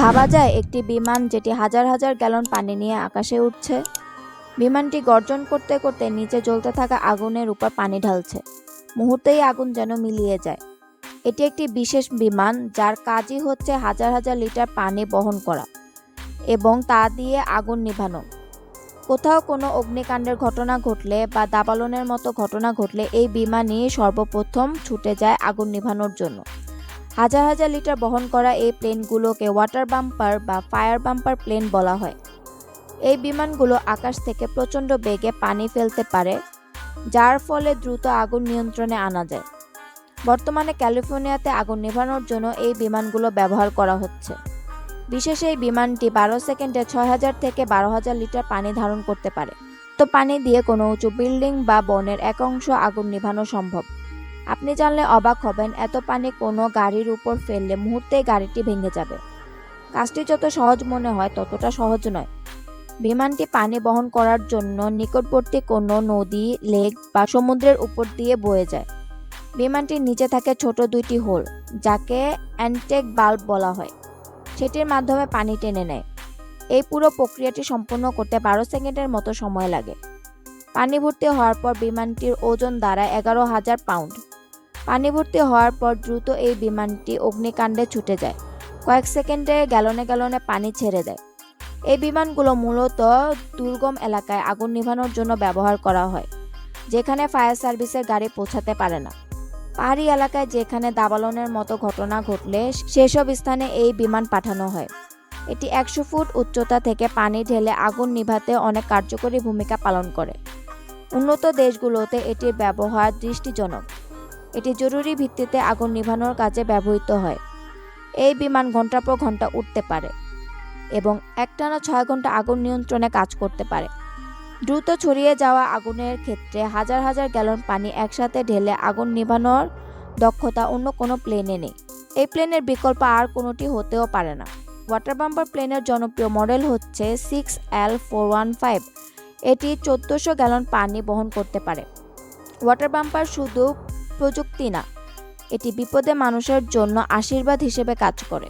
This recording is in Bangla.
ভাবা যায় একটি বিমান যেটি হাজার হাজার গ্যালন পানি নিয়ে আকাশে উঠছে বিমানটি গর্জন করতে করতে নিচে জ্বলতে থাকা আগুনের উপর পানি ঢালছে। মুহূর্তেই আগুন যেন মিলিয়ে যায়। এটি একটি বিশেষ বিমান যার কাজই হচ্ছে হাজার হাজার লিটার পানি বহন করা এবং তা দিয়ে আগুন নিভানো। কোথাও কোনো অগ্নিকাণ্ডের ঘটনা ঘটলে বা দাবালনের মতো ঘটনা ঘটলে এই বিমানই সর্বপ্রথম ছুটে যায় আগুন নিভানোর জন্য। হাজার হাজার লিটার বহন করা এই প্লেনগুলোকে ওয়াটার বাম্পার বা ফায়ার বাম্পার প্লেন বলা হয়। এই বিমানগুলো আকাশ থেকে প্রচণ্ড বেগে পানি ফেলতে পারে, যার ফলে দ্রুত আগুন নিয়ন্ত্রণে আনা যায়। বর্তমানে ক্যালিফোর্নিয়াতে আগুন নেভানোর জন্য এই বিমানগুলো ব্যবহার করা হচ্ছে। বিশেষ এই বিমানটি বারো সেকেন্ডে ছয় হাজার থেকে বারো হাজার লিটার পানি ধারণ করতে পারে। তো পানি দিয়ে কোনো উঁচু বিল্ডিং বা বনের এক অংশ আগুন নিভানো সম্ভব। আপনি জানলে অবাক হবেন, এত পানি কোনো গাড়ির উপর ফেললে মুহূর্তেই গাড়িটি ভেঙে যাবে। কাজটি যত সহজ মনে হয়, ততটা সহজ নয়। বিমানটি পানি বহন করার জন্য নিকটবর্তী কোনো নদী, লেক বা সমুদ্রের উপর দিয়ে বয়ে যায়। বিমানটির নিচে থাকে ছোট দুইটি হোল, যাকে অ্যান্টেক বাল্ব বলা হয়। সেটির মাধ্যমে পানি টেনে নেয়। এই পুরো প্রক্রিয়াটি সম্পূর্ণ করতে বারো সেকেন্ডের মতো সময় লাগে। পানি ভর্তি হওয়ার পর বিমানটির ওজন দাঁড়ায় এগারো হাজার পাউন্ড। পানি ভর্তি হওয়ার পর দ্রুত এই বিমানটি অগ্নিকাণ্ডে ছুটে যায়। কয়েক সেকেন্ডে গ্যালনে গ্যালনে পানি ছেড়ে দেয়। এই বিমানগুলো মূলত দুর্গম এলাকায় আগুন নিভানোর জন্য ব্যবহার করা হয়, যেখানে ফায়ার সার্ভিসের গাড়ি পৌঁছাতে পারে না। পাহাড়ি এলাকায় যেখানে দাবালনের মতো ঘটনা ঘটলে সেসব স্থানে এই বিমান পাঠানো হয়। এটি একশো ফুট উচ্চতা থেকে পানি ঢেলে আগুন নিভাতে অনেক কার্যকরী ভূমিকা পালন করে। উন্নত দেশগুলোতে এটির ব্যবহার দৃষ্টিজনক। এটি জরুরি ভিত্তিতে আগুন নিভানোর কাজে ব্যবহৃত হয়। এই বিমান ঘণ্টার পর ঘণ্টা উঠতে পারে এবং একটানা ছয় ঘণ্টা আগুন নিয়ন্ত্রণে কাজ করতে পারে। দ্রুত ছড়িয়ে যাওয়া আগুনের ক্ষেত্রে হাজার হাজার গ্যালন পানি একসাথে ঢেলে আগুন নিভানোর দক্ষতা অন্য কোনো প্লেনে নেই। এই প্লেনের বিকল্প আর কোনোটি হতেও পারে না। ওয়াটার বাম্পার প্লেনের জনপ্রিয় মডেল হচ্ছে six L four one five এটি চোদ্দোশো গ্যালন পানি বহন করতে পারে। ওয়াটার বাম্পার শুধু প্রযুক্তি না। এটি বিপদে মানুষের জন্য আশীর্বাদ হিসেবে কাজ করে।